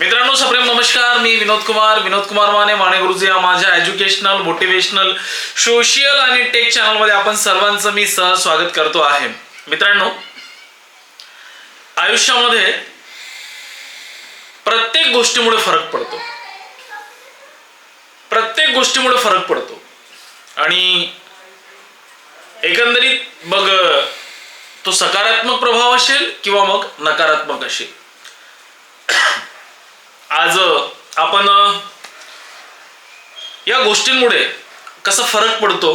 मित्रांनो सप्रेम नमस्कार. मी विनोद कुमार. विनोद कुमार माने माने गुरुजी या माझ्या एज्युकेशनल मोटिवेशनल सोशियल आणि टेक चॅनलमध्ये आपण सर्वांचं मी सहज स्वागत करतो आहे. मित्रांनो आयुष्यामध्ये प्रत्येक गोष्टीमुळे फरक पडतो. प्रत्येक गोष्टीमुळे फरक पडतो. आणि एकंदरीत बघ तो सकारात्मक प्रभाव असेल किंवा मग नकारात्मक असेल. आज आपण या गोष्टींमुळे कसा फरक पडतो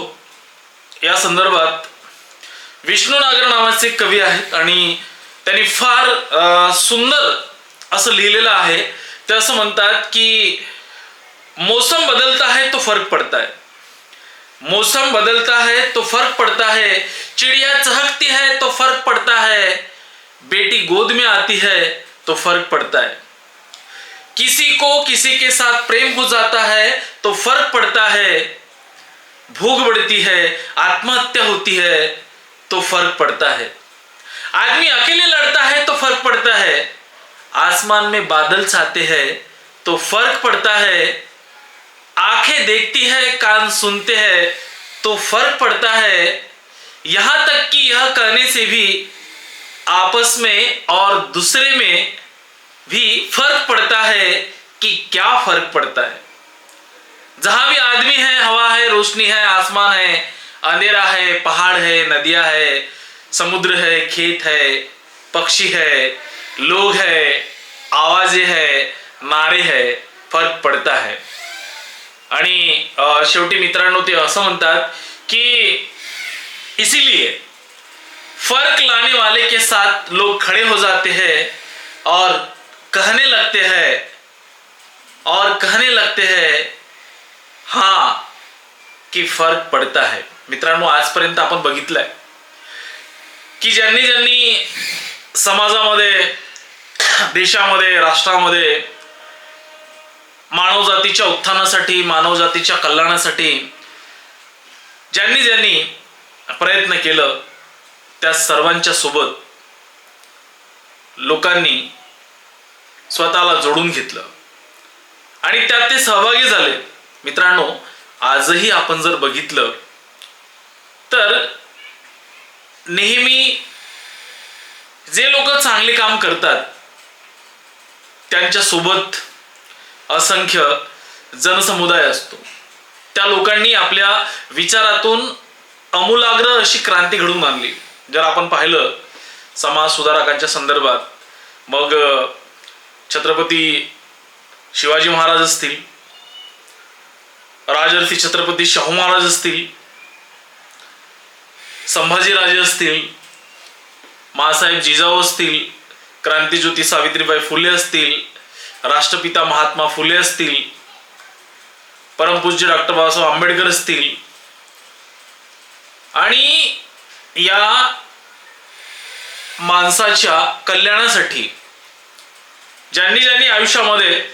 या संदर्भात विष्णू नागर नावाचे एक कवी आहेत आणि त्यांनी फार सुंदर असं लिहिलेलं आहे. ते असं म्हणतात की मौसम बदलता है तो फर्क पड़ता है. मौसम बदलता है तो फर्क पड़ता है. चिड़िया चहकती है तो फर्क पड़ता है. बेटी गोद में आती है तो फर्क पड़ता है. किसी को किसी के साथ प्रेम हो जाता है तो फ़र्क पड़ता है भूख बढ़ती है, आत्महत्या होती है तो फ़र्क पड़ता है। आदमी अकेले लड़ता है तो फ़र्क पड़ता है। आसमान में बादल छाते हैं तो फ़र्क पड़ता है। आँखें देखती है, कान सुनते हैं तो फ़र्क पड़ता है। यहाँ तक कि यह कहने से भी आपस में और दूसरे में भी फर्क पड़ता है कि क्या फर्क पड़ता है। जहां भी आदमी है हवा है रोशनी है आसमान है अंधेरा है पहाड़ है नदियां है समुद्र है खेत है पक्षी है लोग है आवाजे है नारे है फरक पडता है। आणि शेवटी मित्रांनो ते असं म्हणतात की इसीलिए फर्क लाने वाले के साथ लोग खड़े हो जाते हैं और कहने लगते हैं और कहने लगते हैं हाँ की फरक पडता है। मित्रांनो आजपर्यंत आपण बघितलंय की ज्यांनी ज्यांनी समाजामध्ये देशामध्ये राष्ट्रामध्ये मानवजातीच्या उत्थानासाठी मानवजातीच्या कल्याणासाठी ज्यांनी ज्यांनी प्रयत्न केलं त्या सर्वांच्या सोबत लोकांनी स्वतःला जोडून घेतलं. आणि त्यात ते सहभागी झाले. मित्रांनो आजही आपण जर बघितलं तर नेहमी जे लोक चांगले काम करतात त्यांच्यासोबत असंख्य जनसमुदाय असतो. त्या लोकांनी आपल्या विचारातून अमूलाग्र अशी क्रांती घडवून आणली. जर आपण पाहिलं समाज सुधारकांच्या संदर्भात मग छत्रपती शिवाजी महाराज असतील राजर्षी छत्रपती शाहू महाराज असतील संभाजीराजे असतील मासाहेब जिजाऊ असतील क्रांतीज्योती सावित्रीबाई फुले असतील राष्ट्रपिता महात्मा फुले असतील परमपूज्य डॉक्टर बाबासाहेब आंबेडकर असतील आणि या माणसाच्या कल्याणासाठी ज्यांनी ज्यांनी आयुष्यामध्ये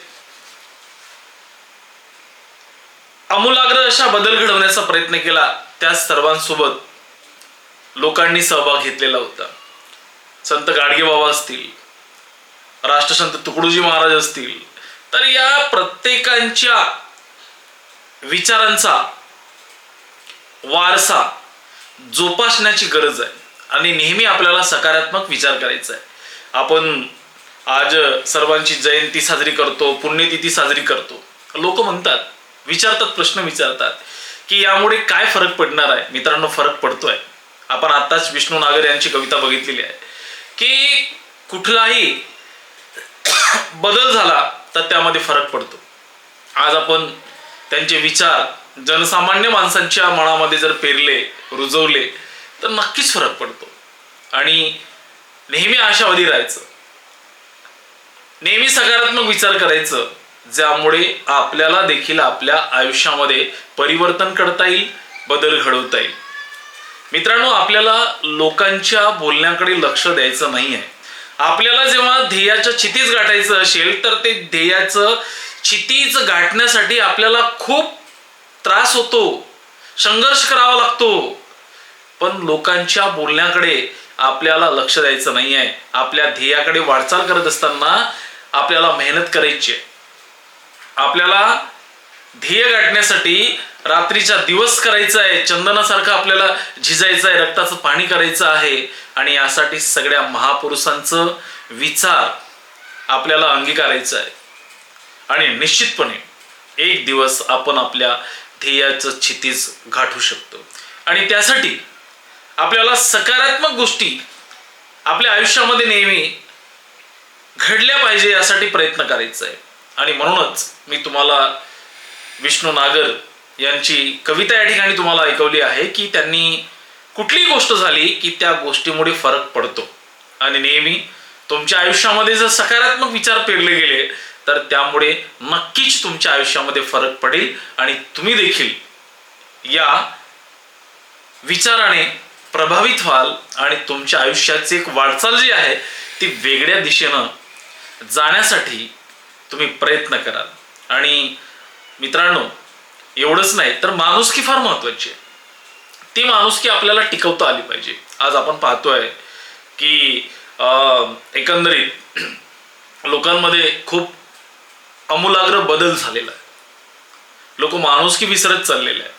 आमूलाग्र अशा बदल घडवण्याचा प्रयत्न केला त्या सर्वांसोबत लोकांनी सहभाग घेतलेला होता. संत गाडगेबाबा असतील राष्ट्रसंत तुकडोजी महाराज असतील तर या प्रत्येकांच्या विचारांचा वारसा जोपासण्याची गरज आहे. आणि नेहमी आपल्याला सकारात्मक विचार करायचा आहे. आपण आज सर्वांची जयंती साजरी करतो पुण्यतिथी साजरी करतो. लोक म्हणतात विचारतात प्रश्न विचारतात की यामुळे काय फरक पडणार आहे? मित्रांनो फरक पडतोय. आपण आताच विष्णू नागर यांची कविता बघितलेली आहे की कुठलाही बदल झाला तर त्यामध्ये फरक पडतो. आज आपण त्यांचे विचार जनसामान्य माणसांच्या मनामध्ये जर पेरले रुजवले तर नक्कीच फरक पडतो. आणि नेहमी आशावादी राहायचं. नेहमी सकारात्मक विचार करायचं ज्यामुळे आपल्याला देखील आपल्या आयुष्यामध्ये परिवर्तन करता येईल बदल घडवता येईल. मित्रांनो आपल्याला लोकांच्या बोलण्याकडे लक्ष द्यायचं नाही आहे आपल्याला जेव्हा ध्येयाच्या चितीच गाठायचं असेल तर ते ध्येयाचं चितीच गाठण्यासाठी आपल्याला खूप त्रास होतो संघर्ष करावा लागतो. पण लोकांच्या बोलण्याकडे आपल्याला लक्ष द्यायचं नाही आहे आपल्या ध्येयाकडे वाटचाल करत असताना आपल्याला मेहनत करायची आहे. आपल्याला ध्येय गाठण्यासाठी रात्रीचा दिवस करायचा आहे. चंदनासारखं आपल्याला झिजायचं आहे. रक्ताचं पाणी करायचं आहे. आणि यासाठी सगळ्या महापुरुषांचं विचार आपल्याला अंगीकारायचं आहे. आणि निश्चितपणे एक दिवस आपण आपल्या ध्येयाचं छितीज गाठू शकतो. आणि त्यासाठी आपल्याला सकारात्मक गोष्टी आपल्या आयुष्यामध्ये नेहमी घडल्या पाहिजे यासाठी प्रयत्न करायचा आहे आणि म्हणूनच मी तुम्हाला विष्णू नागर यांची कविता या ठिकाणी तुम्हाला ऐकवली आहे की त्यांनी कुठलीही गोष्ट झाली की त्या गोष्टीमुळे फरक पडतो. आणि नेहमी तुमच्या आयुष्यामध्ये जर सकारात्मक विचार पेरले गेले तर त्यामुळे नक्कीच तुमच्या आयुष्यामध्ये फरक पडेल आणि तुम्ही देखील या विचाराने प्रभावित व्हाल आणि तुमच्या आयुष्याची एक वाटचाल जी आहे ती वेगळ्या दिशेनं जाण्यासाठी तुम्ही प्रयत्न कराल. आणि मित्रांनो एवढंच नाही तर माणुसकी फार महत्वाची आहे. ती माणुसकी आपल्याला टिकवता आली पाहिजे. आज आपण पाहतोय की अं, एकंदरीत लोकांमध्ये खूप अमूलाग्र बदल झालेला आहे. लोक माणुसकी विसरत चाललेले आहे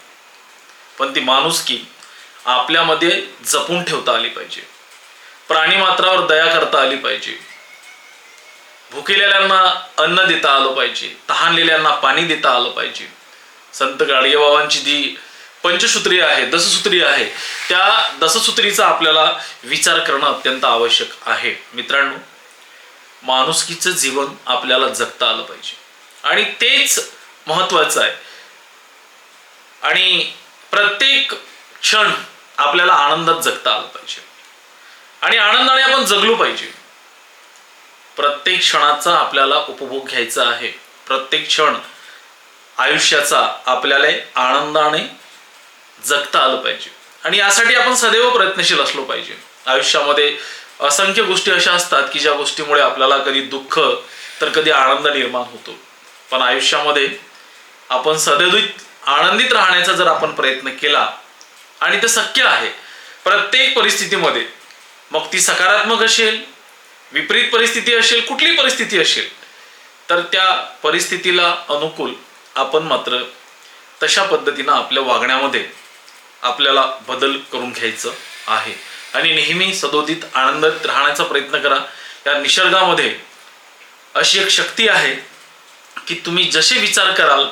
पण ती माणुसकी आपल्यामध्ये जपून ठेवता आली पाहिजे. प्राणी मात्रावर दया करता आली पाहिजे. भुकेलेल्यांना अन्न देता आलं पाहिजे तहानलेल्यांना पाणी देता आलं पाहिजे. संत गाडगेबाबांची जी पंचसूत्री आहे दससूत्री आहे त्या दससूत्रीचा आपल्याला विचार करणं अत्यंत आवश्यक आहे. मित्रांनो माणुसकीचं जीवन आपल्याला जगता आलं पाहिजे. आणि तेच महत्वाचं आहे. आणि प्रत्येक क्षण आपल्याला आनंदात जगता आलं पाहिजे. आणि आनंदाने आपण जगलो पाहिजे. प्रत्येक क्षणाचा आपल्याला उपभोग घ्यायचा आहे. प्रत्येक क्षण आयुष्याचा आपल्याला आनंदाने जगता आलं पाहिजे. आणि यासाठी आपण सदैव प्रयत्नशील असलो पाहिजे. आयुष्यामध्ये असंख्य गोष्टी अशा असतात की ज्या गोष्टीमुळे आपल्याला कधी दुःख तर कधी आनंद निर्माण होतो. पण आयुष्यामध्ये आपण सदैव आनंदित राहण्याचा जर आपण प्रयत्न केला आणि ते शक्य आहे प्रत्येक परिस्थितीमध्ये मग ती सकारात्मक असेल विपरीत परिस्थिती असेल कुठली परिस्थिती असेल तर त्या परिस्थितीला अनुकूल आपण मात्र तशा पद्धतीनं आपल्या वागण्यामध्ये आपल्याला बदल करून घ्यायचं आहे. आणि नेहमी सदोदित आनंदात राहण्याचा प्रयत्न करा. या निसर्गामध्ये अशी एक शक्ती आहे की तुम्ही जसे विचार कराल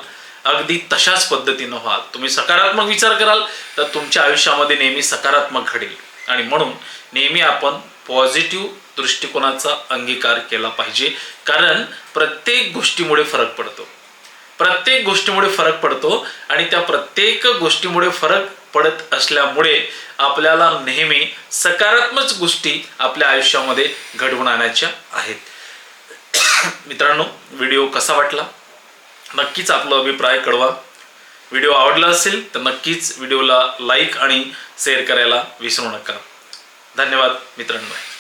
अगदी तशाच पद्धतीनं व्हाल. तुम्ही सकारात्मक विचार कराल तर तुमच्या आयुष्यामध्ये नेहमी सकारात्मक घडेल. आणि म्हणून नेहमी आपण पॉझिटिव्ह दृष्टिकोनाचा अंगीकार केला पाहिजे. कारण प्रत्येक गोष्टीमुळे फरक पडतो. प्रत्येक गोष्टीमुळे फरक पडतो आणि त्या प्रत्येक गोष्टीमुळे फरक पडत असल्यामुळे आपल्याला नेहमी सकारात्मक गोष्टी आपल्या आयुष्यामध्ये घडवून आणायच्या आहेत. मित्रांनो व्हिडिओ कसा वाटला? नक्कीच आपला अभिप्राय कळवा. व्हिडिओ आवडला असेल तर नक्कीच व्हिडिओला लाईक आणि शेअर करायला विसरू नका. धन्यवाद मित्रांनो.